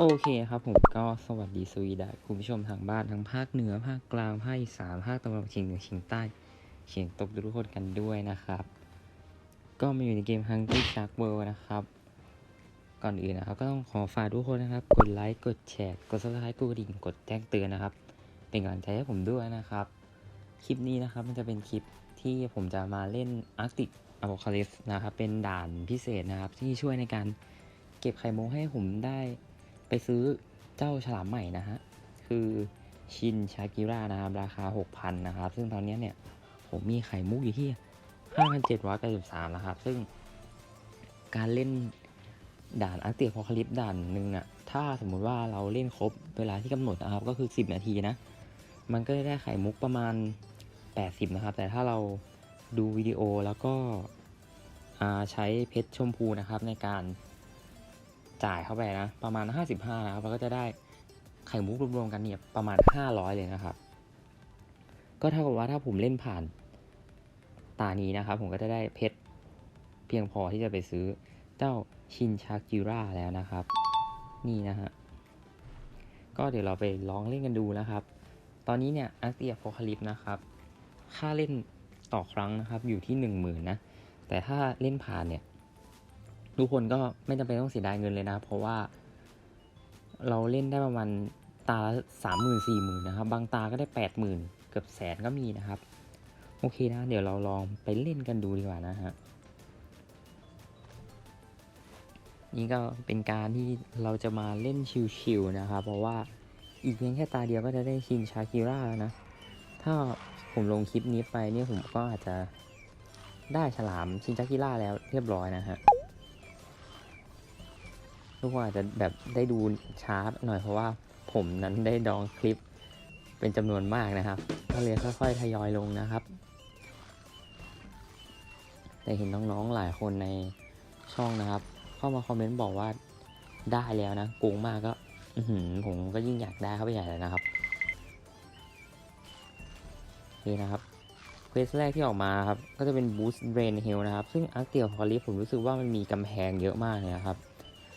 โอเคครับผมก็สวัสดีสวีดัสคุณผู้ชมทางบ้านทั้งภาคเหนือภาคกลางภาคอีสานภาคตะวันออกเฉียงเหนือเฉียงใต้เฉียงตกทุกคนกันด้วยนะครับ ก็มาอยู่ในเกม Hungry Shark World นะครับ ก่อนอื่นนะครับก็ต้องขอฝากทุกคนนะครับ กดไลค์กดแชร์กด subscribe กดกระดิ่งกดแจ้งเตือนนะครับ เป็นกำลังใจให้ผมด้วยนะครับ คลิปนี้นะครับมันจะเป็นคลิปที่ผมจะมาเล่น Arctic Apocalypse นะครับเป็นด่านพิเศษนะครับที่ช่วยในการเก็บไข่มุกให้ผมได้ ไปซื้อเจ้าฉลามใหม่นะฮะ คือชินชากิระนะครับ ราคา 6,000 นะครับ ซึ่งตอนนี้เนี่ย ผมมีไข่มุกอยู่ที่ 5,793 นะครับ ซึ่งการเล่นด่านอาร์เตียพอคลิปด่านหนึ่งน่ะถ้าสมมุติว่าเราเล่นครบเวลาที่กำหนดนะครับ ก็คือ 10 นาทีนะ มันก็จะได้ไข่มุกประมาณ 80 นะครับ แต่ถ้าเราดูวิดีโอแล้วก็ใช้เพชรชมพูนะครับในการ จ่ายเข้าไปนะ ประมาณ 55นะครับแล้วก็จะได้ไข่มุกรวมๆกันเนี่ยประมาณ 500 เลยนะครับ ก็เท่ากับว่าถ้าผมเล่นผ่านตานี้นะครับ ผมก็จะได้เพชรเพียงพอที่จะไปซื้อเจ้าชินชากิระแล้วนะครับ นี่นะฮะก็เดี๋ยวเราไปลองเล่นกันดูนะครับ ตอนนี้เนี่ยอาร์เตียโพคาลิปนะครับ ค่าเล่นต่อครั้งนะครับอยู่ที่หนึ่งหมื่นนะ แต่ถ้าเล่นผ่านเนี่ย ทุกคนก็ไม่จำเป็นต้องเสียดายเงินเลยนะ เพราะว่า เราเล่นได้ประมาณตาละสามหมื่นสี่หมื่นนะครับ บางตาก็ได้แปดหมื่นเกือบแสนก็มีนะครับ โอเคนะ เดี๋ยวเราลองไปเล่นกันดูดีกว่านะฮะนี่ก็เป็นการที่เราจะมาเล่นชิวๆนะครับ เพราะว่าอีกเพียงแค่ตาเดียวก็จะได้ชินชาคิร่าแล้วนะ ถ้าผมลงคลิปนี้ไปเนี่ยผมก็อาจจะได้ฉลามชินชาคิร่าแล้วเรียบร้อยนะฮะ ทุกคนอาจจะแบบได้ดูช้าหน่อยเพราะว่าผมนั้นได้ดองคลิปเป็นจำนวนมากนะครับก็เลยค่อยๆทยอยลงนะครับแต่เห็นน้องๆหลายคนในช่องนะครับ เข้ามาคอมเมนต์บอกว่าได้แล้วนะโกงมากก็หืผมก็ยิ่งอยากได้เข้าไปใหญ่เลยนะครับนี่นะครับเควสแรกที่ออกมาครับ ก็จะเป็น Boost Brain Health นะครับ ซึ่ง Arc เตียวพอลิผมรู้สึกว่ามันมีกำแพงเยอะมากเลยนะครับ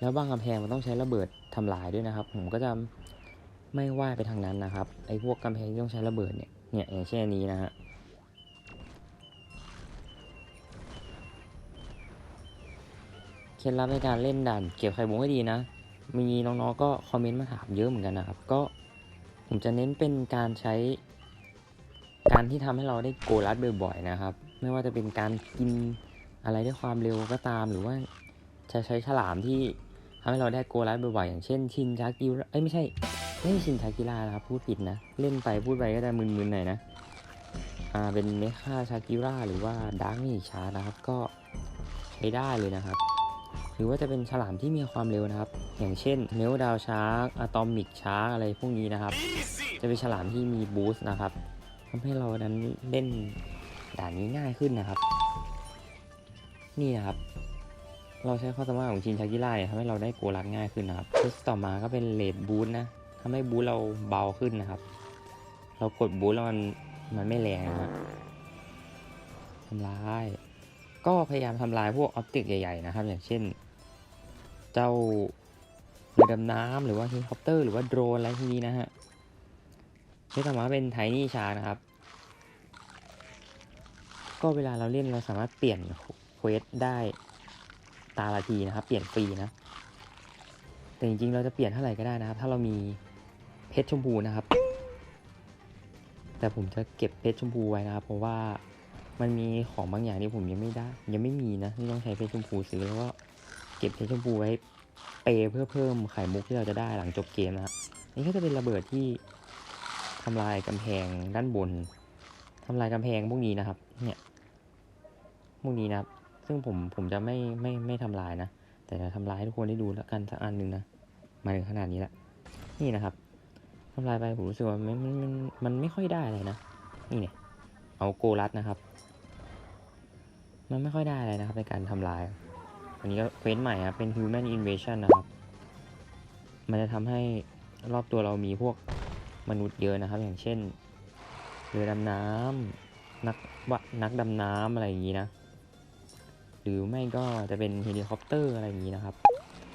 แล้วบางกำแพงมันต้องใช้ระเบิดทำลายด้วยนะครับ ผมก็จะไม่ว่าไปทางนั้นนะครับไอ้พวกกำแพงที่ต้องใช้ระเบิดเนี่ยเนี่ยอย่างเช่นนี้นะฮะเคล็ดลับในการเล่นด่านเก็บไข่มุกให้ดีนะ มีน้องๆก็คอมเมนต์มาถามเยอะเหมือนกันนะครับ ก็ผมจะเน้นเป็นการใช้ การที่ทำให้เราได้โกลัดบ่อยๆนะครับ ไม่ว่าจะเป็นการกินอะไรด้วยความเร็วก็ตามหรือว่าจะใช้ฉลามที่ำให้เราได้โกไลัดบ่อยๆอย่างเช่นชินชากิระเอ้ยไม่ใช่ไม่ใช่ชินชากิระนะครับพูดผิดนะ เล่นไปพูดไปก็จะมึนๆหน่อยนะอ่าเป็นเมคาชากิระหรือว่าดาร์กมิชานะครับก็ใช้ได้เลยนะครับ หรือว่าจะเป็นฉลามที่มีความเร็วนะครับ อย่างเช่นเมลดาวชาร์กอะตอมิกชาร์กอะไรพวกนี้นะครับ จะเป็นฉลามที่มีบูสต์นะครับทำให้เรานั้นเล่นด่านนี้ง่ายขึ้นนะครับ นี่นะครับ เราใช้ความสามารถของชินชากิไล่ทำให้เราได้โกลัดง่ายขึ้นนะครับทดต่อมาก็เป็นเลดบูสต์นะทำให้บูสต์เราเบาขึ้นนะครับ เรากดบูสต์แล้วมันมันไม่แรงนะฮะทำลาย ก็พยายามทำลายพวกออบเจกต์ใหญ่ๆนะครับ อย่างเช่น เจ้าเรือดำน้ำหรือว่าเฮลิคอปเตอร์หรือว่าโดรนอะไรพวกนี้นะฮะที่ต่อมาเป็นไทนี่ชานะครับ ก็เวลาเราเล่นเราสามารถเปลี่ยนเควสได้ ตาละทีนะครับ เปลี่ยนฟรีนะ แต่จริงๆ เราจะเปลี่ยนเท่าไหร่ก็ได้นะครับ ถ้าเรามีเพชรชมพูนะครับ แต่ผมจะเก็บเพชรชมพูไว้นะครับ เพราะว่ามันมีของบางอย่างที่ผมยังไม่ได้ ยังไม่มีนะที่ต้องใช้เพชรชมพูซื้อแล้วก็เก็บเพชรชมพูไว้เปย์เพื่อเพิ่มไข่มุกที่เราจะได้หลังจบเกมนะครับนี่ก็จะเป็นระเบิดที่ทำลายกำแพงด้านบนทำลายกำแพงพวกนี้นะครับ เนี่ยพวกนี้นะครับ ซึ่งผมผมจะไม่ไม่ไม่ทำลายนะ แต่จะทำลายให้ทุกคนได้ดูแล้วกันสักอันหนึ่งนะ มาถึงขนาดนี้ละ นี่นะครับทำลายไปผมรู้สึกว่ามันมันมันมันไม่ค่อยได้อะไรนะ นี่เนี่ย เอาโกลัดนะครับ มันไม่ค่อยได้อะไรนะครับในการทำลาย อันนี้ก็เควสใหม่ครับเป็น human invasion นะครับ มันจะทำให้รอบตัวเรามีพวกมนุษย์เยอะนะครับ อย่างเช่นเรือดำน้ำนักวะนักดำน้ำอะไรอย่างนี้นะ รือไม่ก็จะเป็นเฮลิคอปเตอร์อะไรอย่างนี้นะครับ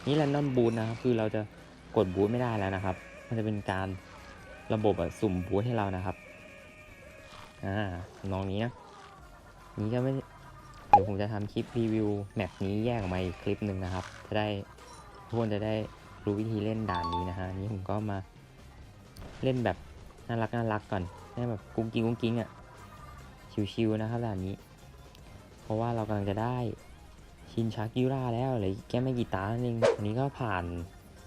นี่แรนดอมบูทนะครับคือเราจะกดบูทไม่ได้แล้วนะครับ มันจะเป็นการระบบสุ่มบูทให้เรานะครับอ่าทำนองนี้นะนี้ก็ไม่เดี๋ยวผมจะทำคลิปรีวิวแมปนี้แยกออกมาอีกคลิปหนึ่งนะครับ จะได้ทุกคนจะได้รู้วิธีเล่นด่านนี้นะฮะนี้ผมก็มาเล่นแบบน่ารักน่ารักก่อนให้แบบกุ้งกิ้งกุ้งกิ้งอะชิวๆนะครับด่านนี้ เพราะว่าเรากำลังจะได้ชินชากิราแล้วเลยแค่ไม่กี่ตานั่นเองอันนี้ก็ผ่าน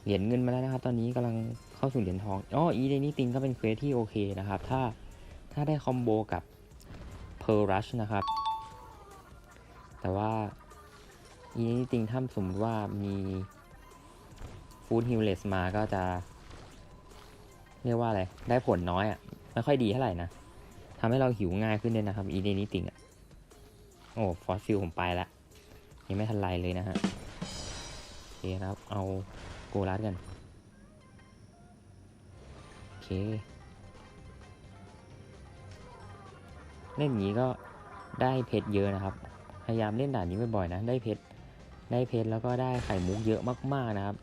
เหรียญเงินมาแล้วนะครับ ตอนนี้กำลังเข้าสู่เหรียญทองอ๋ออีเดนี่ติงก็เป็นเควสที่โอเคนะครับ ถ้าถ้าได้คอมโบกับเพ r ร์รัชนะครับ แต่ว่าอีเดนี่ติงถ้าสมมติว่ามีฟูดฮิลเลสมาก็จะ เรียกว่าอะไร ได้ผลน้อยอะ่ะ ไม่ค่อยดีเท่าไหร่นะทำให้เราหิวง่ายขึ้นเลยนะครับอีเดนี่ติงอะ โอ้ฟอสฟิลผมไปละยังไม่ทันไรเลยนะฮะโอเคครับ เอาโกลัสกัน โอเค เล่นนี้ก็ได้เพชรเยอะนะครับ พยายามเล่นด่านนี้บ่อยๆนะ ได้เพชร ได้เพชรแล้วก็ได้ไข่มุกเยอะมากๆนะครับ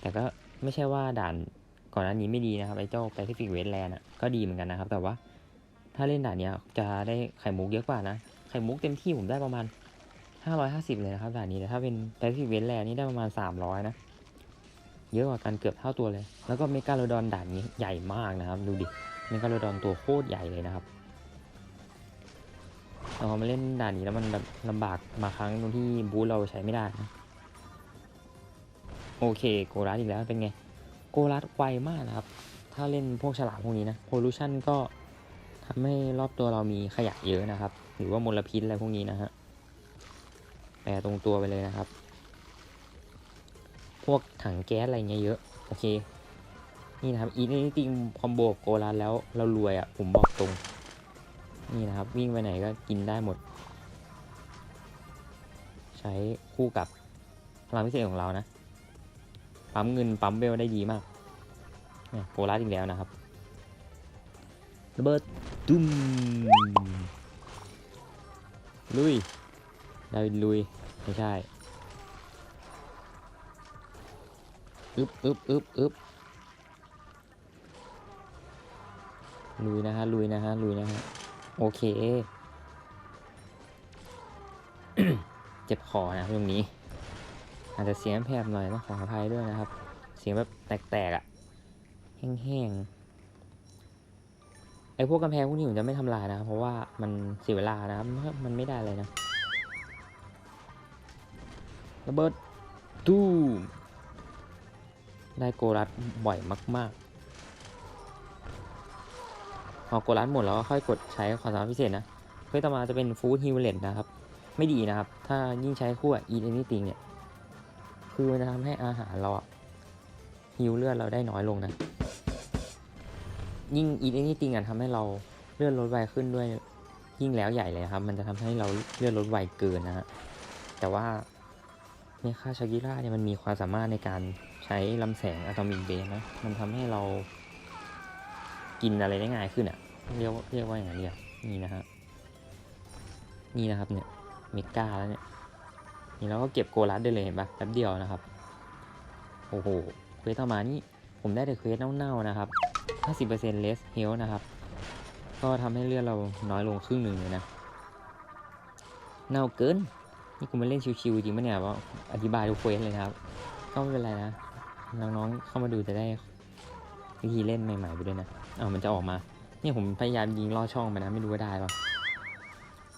แต่ก็ไม่ใช่ว่าด่านก่อนหน้านี้ไม่ดีนะครับไอ้เจ้า Pacific Wasteland อะก็ดีเหมือนกันนะครับ แต่ว่าถ้าเล่นด่านนี้จะได้ไข่มุกเยอะกว่านะ ไข่มุกเต็มที่ผมได้ประมาณ550เลยนะครับด่านนี้แต่ถ้าเป็น Pacific Wasteland นี่ได้ประมาณ300นะ เยอะกว่ากันเกือบเท่าตัวเลย แล้วก็เมกาโลดอนด่านนี้ใหญ่มากนะครับ ดูดิ เมกาโลดอนตัวโคตรใหญ่เลยนะครับเรามาเล่นด่านนี้แล้วมันแบบลำบากมาครั้งตรงที่บูธเราใช้ไม่ได้นะโอเคโกรัสอีกแล้วเป็นไง โกรัสไวมากนะครับ ถ้าเล่นพวกฉลามพวกนี้นะโพลูชันก็ ทำให้รอบตัวเรามีขยะเยอะนะครับ หรือว่ามลพิษอะไรพวกนี้นะฮะแปลตรงตัวไปเลยนะครับ พวกถังแก๊สอะไรเงี้ยเยอะ โอเค นี่นะครับ อีนี่ติงคอมโบโกรัสแล้วเรารวยอะ่ะ ผมบอกตรง นี่นะครับ วิ่งไปไหนก็กินได้หมด ใช้คู่กับพลังพิเศษของเรานะ ปั๊มเงินปั๊มเบลได้ดีมาก โกลัสอีกแล้วนะครับระเบิด ตุ้มลุยดาวิดลุย ไม่ใช่อึบอึบอึบอึบลุยนะฮะ ลุยนะฮะ ลุยนะฮะ โอเค เจ็บคอนะตรงนี้ อาจจะเสียงแผบหน่อยต้องขออภัยด้วยนะครับ เสียงแบบแตกๆอะ่ะ แห้งๆ ไอ้พวกกำแพงพวกนี้ผมจะไม่ทำลายนะครับเพราะว่ามันเสียเวลานะครับมันไม่ได้เลยนะ ระเบิดตู้มได้โกรัสบ่อยมากๆพอโกรัสหมดแล้วก็ค่อยกดใช้ความสามารถพิเศษนะ เพื่อต่อมาจะเป็นฟู้ดฮิวเลตนะครับ ไม่ดีนะครับ ถ้ายิ่งใช้คู่กับอีเดนิติงเนี่ย คือมันจะทำให้อาหารเราฮิวเลือดเราได้น้อยลงนะ ยิ่งอีเดนิติงอะทำให้เราเลือดลดไวขึ้นด้วยยิ่งแล้วใหญ่เลยครับ มันจะทำให้เราเลือดลดไวเกินนะฮะแต่ว่าเมคาชากิระเนี่ยมันมีความสามารถในการใช้ลำแสงอะตอมิกเบสนะมันทำให้เรากินอะไรได้ง่ายขึ้นอะเรียกว่าเรียกว่าอย่างไรเรียกนี่นะฮะนี่นะครับเนี่ยเมกาแล้วเนี่ยนี่เราก็เก็บโกลัสได้เลยเห็นปะแป๊บเดียวนะครับ โอ้โหเควสต่อมานี่ผมได้แต่เควสเน่าๆนะครับ 50% less health นะครับ ก็ทำให้เลือดเราน้อยลงครึ่งหนึ่งเลยนะเน่าเกิน นี่กูมาเล่นชิวๆจริงปะเนี่ยว่าอธิบายทุกเควสเลยครับ ก็ไม่เป็นไรนะ น้องๆเข้ามาดูจะได้วิธีเล่นใหม่ๆไปด้วยนะอ้าวมันจะออกมา เนี่ยผมพยายามยิงล่อช่องไปนะไม่รู้ว่าได้ปะ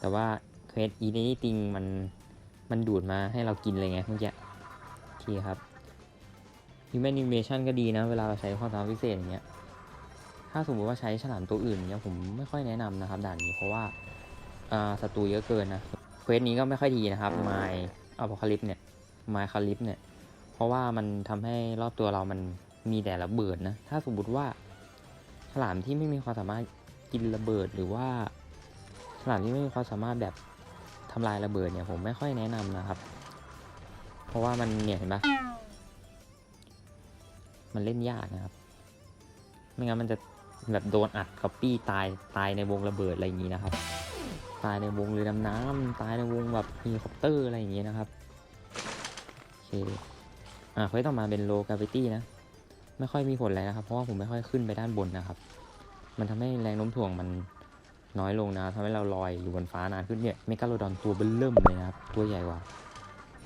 แต่ว่าเควสอีนี่ติงมันมันดูดมาให้เรากินเลยไงเมื่อกี้โอเคครับ Human Animation ก็ดีนะ เวลาเราใช้ความสามารถพิเศษอย่างเงี้ย ถ้าสมมติว่าใช้ฉลามตัวอื่นเนี้ยผมไม่ค่อยแนะนำนะครับด่านนี้เพราะว่าศัตรูเยอะเกินนะเควสนี้ก็ไม่ค่อยดีนะครับไมอัลคาลิปเนี่ยไมคาลิปเนี่ยเพราะว่ามันทำให้รอบตัวเรามันมีแต่ระเบิดนะถ้าสมมติว่าฉลามที่ไม่มีความสามารถกินระเบิดหรือว่าฉลามที่ไม่มีความสามารถแบบทำลายระเบิดเนี่ยผมไม่ค่อยแนะนำนะครับ เพราะว่ามันเนี่ยเห็นปะมันเล่นยากนะครับ ไม่งั้นมันจะ แบบโดนอัดคัปปี้ตายตายในวงระเบิดอะไรอย่างนี้นะครับ ตายในวงเรือดำน้ำตายในวงแบบเฮลิคอปเตอร์อะไรอย่างนี้นะครับโอเคอ่าเควสต่อมาเป็นโลกา v i ตี้นะ ไม่ค่อยมีผลอะไรนะครับ เพราะว่าผมไม่ค่อยขึ้นไปด้านบนนะครับ มันทำให้แรงโน้มถ่วงมันน้อยลงนะทำให้เราลอยอยู่บนฟ้านานขึ้นเนี่ยเมกาโลดอนตัวเบิ้ลเริ่มเลยนะครับ ตัวใหญ่กว่า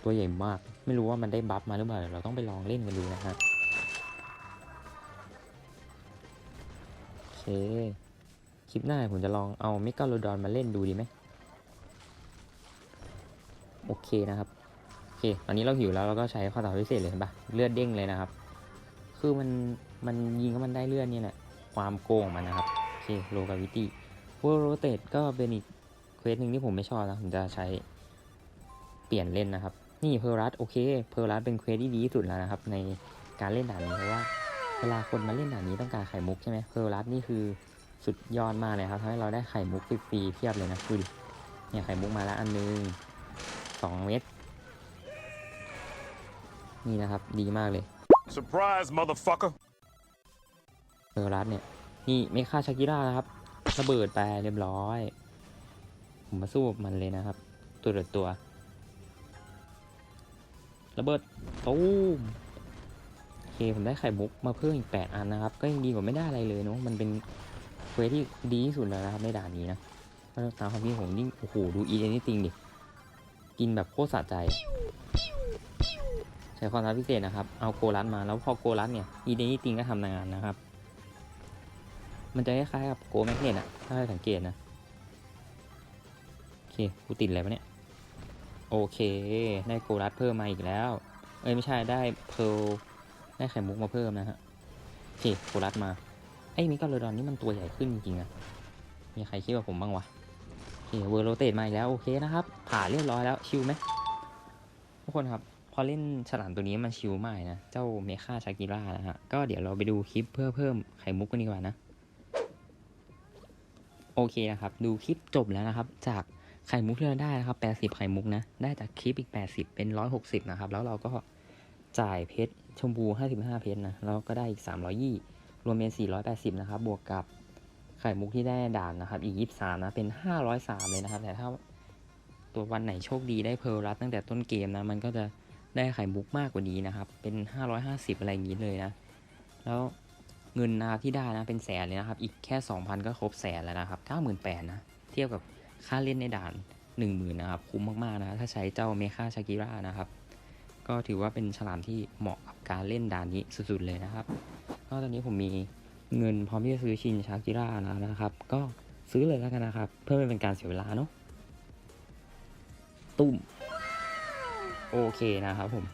ตัวใหญ่มาก ไม่รู้ว่ามันได้บัฟมาหรือเปล่าเดี๋ยวเราต้องไปลองเล่นกันดูนะฮะ คคลิปหน้าผมจะลองเอาเมกาโลดอนมาเล่นดูดีไหมโอเคนะครับ โอเค ตอนนี้เราหิวแล้วเราก็ใช้ข้อต่อพิเศษเลยเห็นปะเลือดเด้งเลยนะครับ คือมันมันยิงก็มันได้เลือดนี่แหละ ความโกงมันนะครับ โอเคโลกาวิตี้พวกโรเตตก็เป็นอีกเควสหนึ่งที่ผมไม่ชอบนะผมจะใช้เปลี่ยนเล่นนะครับ นี่เพอร์รัสโอเค เพอร์รัสเป็นเควสที่ดีที่สุดแล้วนะครับ ในการเล่นด่านนี้เพราะว่า เวลาคนมาเล่นด่านนี้ต้องการไข่มุกใช่ไหมเพอร์รัสนี่คือสุดยอดมากเลยครับทำให้เราได้ไข่มุกฟรีๆเพียบเลยนะดูดิเนี่ยไข่มุกมาแล้วอันนึงสองเม็ดนี่นะครับดีมากเลย Surprise, motherfucker. เพอร์รัสเนี่ย นี่เมคาชากิร่านะครับระเบิดไปเรียบร้อย ผมมาสู้กับมันเลยนะครับ ตัวต่อตัว ระเบิดตูมโอ เคผมได้ไข่มุกมาเพิ่มอีก 8 อันนะครับ ก็ยังดีกว่าไม่ได้อะไรเลยเนาะมันเป็นเควสที่ดีที่สุดแล้วนะครับในด่านนี้นะก็ตามความคิดผมนี่งโอ้โหดูอีเดนนี่ติงดิกินแบบโคตรสะใจ ใช้ความท้าพิเศษนะครับ เอาโกลัสมาแล้วพอโกลัสเนี่ยอีเดนนี่ติงก็ทำงานนะครับ มันจะคล้ายๆกับโกแมกเนตอะถ้าให้สังเกตนะโอเคกูติดอะไรปะเนี่ยโอเค ได้โกลัสเพิ่มมาอีกแล้ว เอ้ยไม่ใช่ได้เพล ได้ไข่มุกมาเพิ่มนะฮะโอเคโกลัสมา ไอ้มิกาโลดอนนี่มันตัวใหญ่ขึ้นจริงๆอะมีใครคิดว่าผมบ้างวะโอเคเวอร์โรเตตมาอีกแล้วโอเคนะครับ ผ่านเรียบร้อยแล้วชิลไหมทุกคนครับพอเล่นฉลามตัวนี้มันชิลมากนะ เจ้าเมคาชากิร่านะฮะ ก็เดี๋ยวเราไปดูคลิปเพื่อเพิ่มไข่มุกกันดีกว่านะ โอเคนะครับ ดูคลิปจบแล้วนะครับ จากไข่มุกที่เราได้นะครับ 80 ไข่มุกนะ ได้จากคลิปอีก 80 เป็น 160 นะครับ แล้วเราก็ จ่ายเพชรชมพู 55 เพชรนะ แล้วก็ได้อีก 300ยี่รวมเป็น 480 นะครับ บวกกับไข่มุกที่ได้ด่านนะครับ อีก 23 นะ เป็น 503 เลยนะครับ แต่ถ้าตัววันไหนโชคดีได้เพลรัสตั้งแต่ต้นเกมนะ มันก็จะได้ไข่มุกมากกว่านี้นะครับ เป็น 550 อะไรอย่างนี้เลยนะ แล้วเงินนะครับที่ได้นะเป็นแสนเลยนะครับ อีกแค่ 2,000 ก็ครบแสนแล้วนะครับ 98,000นะ เทียบกับค่าเล่นในด่าน 10,000นะครับ คุ้มมากๆนะ ถ้าใช้เจ้าเมคาชากิระนะครับ ก็ถือว่าเป็นฉลามที่เหมาะกับการเล่นด่านนี้สุดๆเลยนะครับก็ตอนนี้ผมมีเงินพร้อมที่จะซื้อชินชากิระแล้วนะครับ ก็ซื้อเลยแล้วกันนะครับ เพื่อไม่เป็นการเสียเวลาเนาะตุ้มโอเคนะครับผม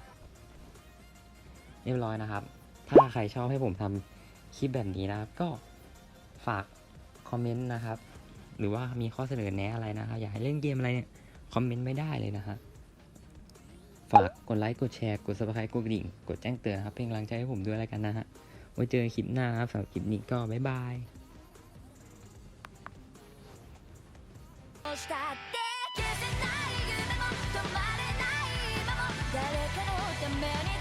เรียบร้อยนะครับ ถ้าใครชอบให้ผมทำคลิปแบบนี้นะครับ ก็ฝากคอมเมนต์นะครับ หรือว่ามีข้อเสนอแนะอะไรนะครับอยากให้เล่นเกมอะไรเนี่ยคอมเมนต์ไม่ได้เลยนะฮะ ฝากกดไลค์ กดแชร์ กด subscribe กดกระดิ่ง กดแจ้งเตือนนะครับ เป็นกำลังใจให้ผมด้วยแล้วกันนะฮะ ไว้เจอกันคลิปหน้าครับสำหรับคลิปนี้ก็บ๊ายบาย したって消せない夢も止まれない今も誰かのために